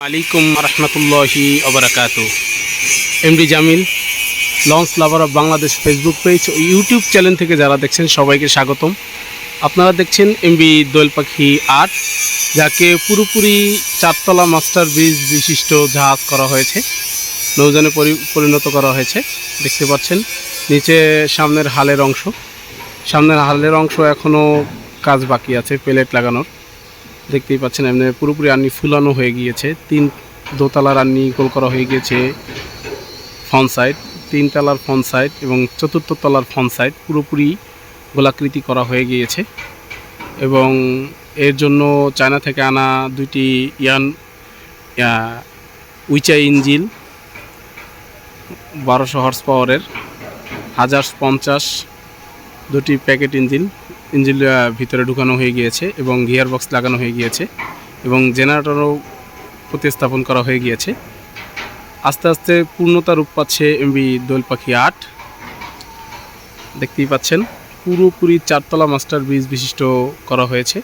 আলাইকুম রহমতুল্লাহি অবরাকাত MD Jamil, launch lover of Bangladesh Facebook page O YouTube channel থেকে যারা দেখছেন সবাইকে স্বাগতম। আপনারা দেখছেন এমবি দোয়েল পাখি আট, যাকে পুরোপুরি চারতলা মাস্টার ব্রিজ বিশিষ্ট জাহাজ করা হয়েছে পরি- পরিণত করা হয়েছে। দেখতে পাচ্ছেন, নিচে সামনের হালের অংশ। সামনের হালের অংশ এখনও কাজ বাকি আছে, প্লেট লাগানোর। দেখতেই পাচ্ছেন, এমনি পুরোপুরি রান্নি ফুলানো হয়ে গিয়েছে। তিন দোতলা রান্নি গোল করা হয়ে গিয়েছে ফ্রন্ট সাইড, তিন তলার ফ্রন্ট সাইড এবং চতুর্থ তলার ফ্রন্ট সাইড পুরোপুরি গোলাকৃতি করা হয়ে গিয়েছে এবং এর জন্য চায়না থেকে আনা দুইটি ইয়ান উইচা ইঞ্জিল বারোশো হর্স পাওয়ারের হাজার পঞ্চাশ দুটি প্যাকেট ইঞ্জিন ইঞ্জিন ভিতরে ঢুকানো হয়ে গিয়েছে এবং গিয়ার বক্স লাগানো হয়ে গিয়েছে এবং জেনারেটরও প্রতিস্থাপন করা হয়ে গিয়েছে। আস্তে আস্তে পূর্ণতা রূপ পাচ্ছে এমবি দোল পাখি আট। দেখতেই পাচ্ছেন, পুরোপুরি চারতলা মাস্টার ব্রিজ বিশিষ্ট করা হয়েছে।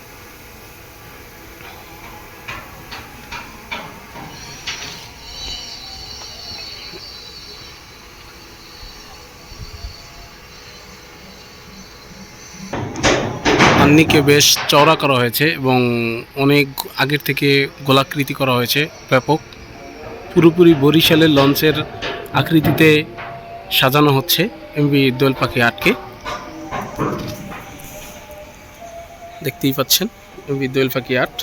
আন্নিকে বেশ চওড়া করা হয়েছে এবং অনেক আগের থেকে গোলাকৃতি করা হয়েছে ব্যাপক। পুরোপুরি বরিশালের লঞ্চের আকৃতিতে সাজানো হচ্ছে এমবি দোয়েল পাখি আটকে। দেখতেই পাচ্ছেন এমবি দোয়েল পাখি আট।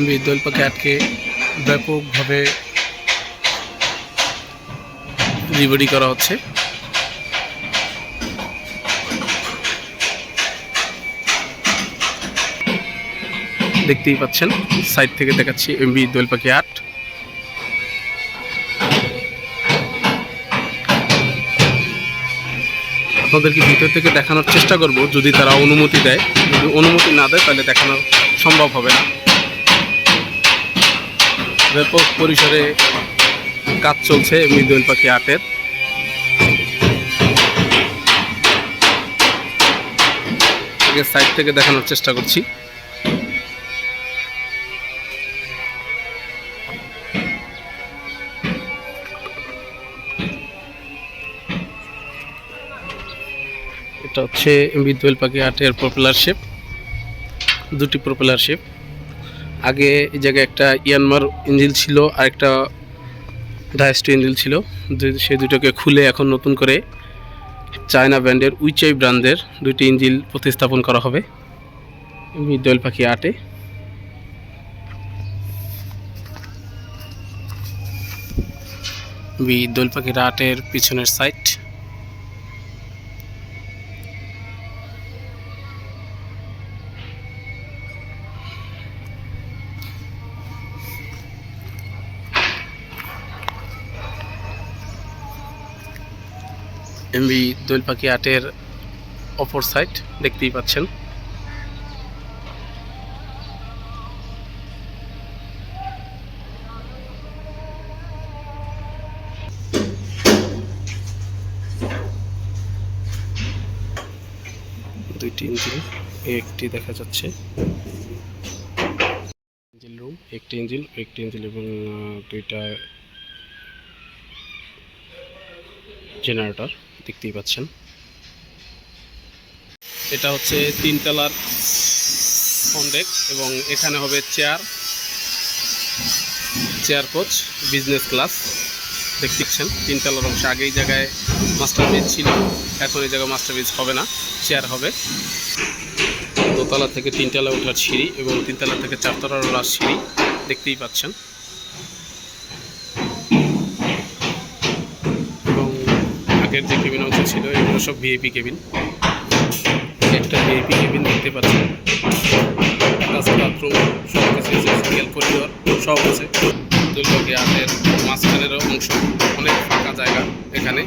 এমবি দোয়েল পাখি আটকে ব্যাপকভাবে রিবডি করা হচ্ছে। দেখতেই পাচ্ছেন সাইড থেকে দেখাচ্ছি এমবি দোয়েল পাখি আট। আপনাদেরকে ভিতর থেকে দেখানোর চেষ্টা করব, যদি তারা অনুমতি দেয়। যদি অনুমতি না দেয়, তাহলে দেখানো সম্ভব হবে না। ব্যাপক পরিসরে কাজ চলছে এমনি দোয়েল পাখি আটের। সাইড থেকে দেখানোর চেষ্টা করছি। এটা হচ্ছে এমবি দোয়েল পাখি আটের প্রপেলার শেপ দুটি প্রপেলার শেপ আগে এই জায়গায় একটা ইয়ানমার ইঞ্জিল ছিল, আর একটা ডায়াস্টো ইঞ্জিল ছিল। সেই দুটোকে খুলে এখন নতুন করে চায়না ব্র্যান্ডের উইচাই ব্র্যান্ডের দুইটি ইঞ্জিল প্রতিস্থাপন করা হবে। দোয়েল পাখি আটে। বি দোয়েল পাখির আটের পিছনের সাইড এমবি দোয়েল পাখি আটের অপর সাইড দেখতেই পাচ্ছেন। দুইটি ইঞ্জিন, একটি দেখা যাচ্ছে। ইঞ্জিন রুম একটি ইঞ্জিন একটি ইঞ্জিন এবং দুইটা জেনারেটর দেখতেই পাচ্ছেন। এটা হচ্ছে তিনতলার ফন্ডেক এবং এখানে হবে chair chair coach, business class. দেখতে পাচ্ছেন, তিনতলার অংশ আগে এই জায়গায় মাস্টার বেজ ছিল, এখন এই জায়গায় মাস্টার বেজ হবে না, চেয়ার হবে। দোতলা থেকে তিনতলা ওঠার সিঁড়ি এবং তিনতলা থেকে চারতলার ওঠার সিঁড়ি, দেখতেই পাচ্ছেন এবং আগের যে কেবিন অংশ ছিল, এগুলো সব ভিআইপি কেবিন। একটা ভিআইপি কেবিন দেখতে পাচ্ছেন বাথরুম সব কিছু সিঙ্গেল করিডোর সব আছে। দুর্গকে আটের অংশ, অনেক ফাঁকা জায়গা এখানে।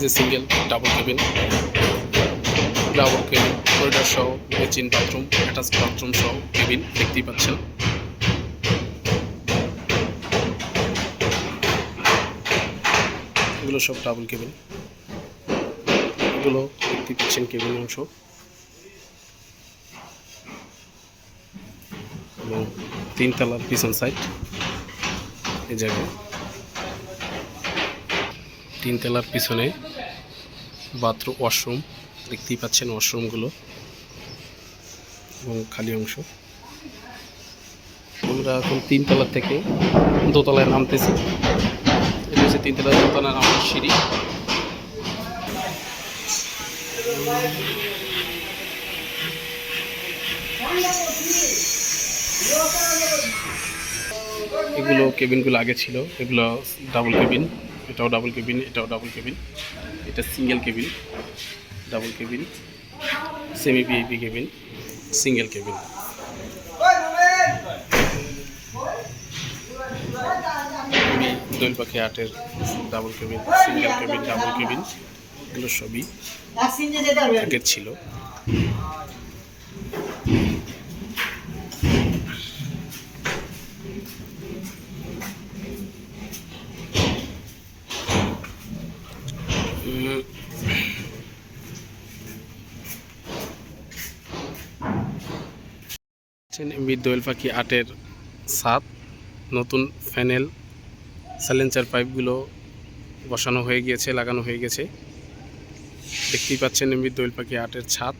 যে single double cabin double cabin corridor সহ কিচেন বাথরুম অ্যাটাচ বাথরুম সহ কেবিন দেখতেই পাচ্ছেন। এগুলো সব ডাবল কেবিন এগুলো দেখতে পাচ্ছেন কেবিন অংশ এবং তিনতলার পিছন সাইড এই জায়গায় তিনতলার পিছনে বাথরুম ওয়াশরুম দেখতেই পাচ্ছেন ওয়াশরুমগুলো এবং খালি অংশ। আমরা এখন তিনতলা থেকে দোতলায় নামতেছি। তিনতলা দোতলা নামার সিঁড়ি। এগুলো কেবিনগুলো আগে ছিল। এগুলো ডাবল কেবিন এটাও ডাবল কেবিন এটাও ডাবল কেবিন এটা single cabin double cabin semi VIP cabin single cabin Dol Pakhi আটের double cabin single cabin double cabin এগুলো সবই আগের ছিল। উম, এমবি দোয়েল পাখি আটের সাত নতুন ফ্যানেল সাইলেন্সার পাইপগুলো বসানো হয়ে গিয়েছে, লাগানো হয়ে গেছে। দেখতেই পাচ্ছেন এমবি দোয়েল পাখি আটের ছাদ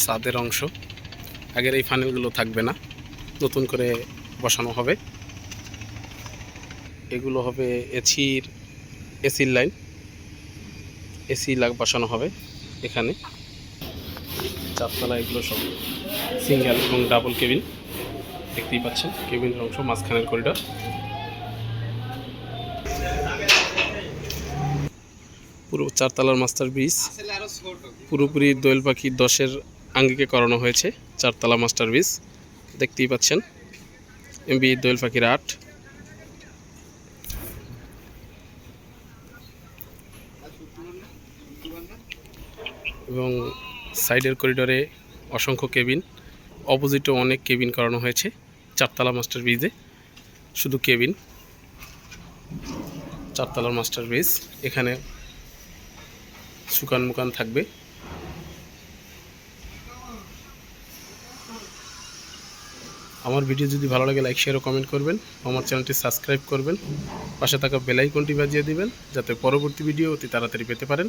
ছাদের অংশ। আগের এই ফানেলগুলো থাকবে না। নতুন করে বসানো হবে। এগুলো হবে এসির এসির লাইন এসি লাগ, বসানো হবে এখানে। চারতলা এগুলো সব সিঙ্গেল এবং ডাবল কেবিন। দেখতেই পাচ্ছেন কেবিনের অংশ মাঝখানের করিডর। পুরো চারতলার মাস্টার ব্রিজ পুরোপুরি দোয়েল পাখি দশের আঙ্গিকে করানো হয়েছে, চারতলা মাস্টার ব্রিজ দেখতেই পাচ্ছেন, এমবি দোয়েল পাখির আট। এবং সাইডের করিডোরে অসংখ্য কেবিন অপোজিটও অনেক কেবিন করানো হয়েছে, চারতলা মাস্টার ব্রিজে, শুধু কেবিন। চারতলার মাস্টার ব্রিজ, এখানে সুকান মুকান থাকবে। আমার ভিডিও যদি ভালো লাগে লাইক শেয়ার ও কমেন্ট করবেন, আমার চ্যানেলটি সাবস্ক্রাইব করবেন, পাশে থাকা বেল আইকনটি বাজিয়ে দিবেন, যাতে পরবর্তী ভিডিও অতি তাড়াতাড়ি পেতে পারেন।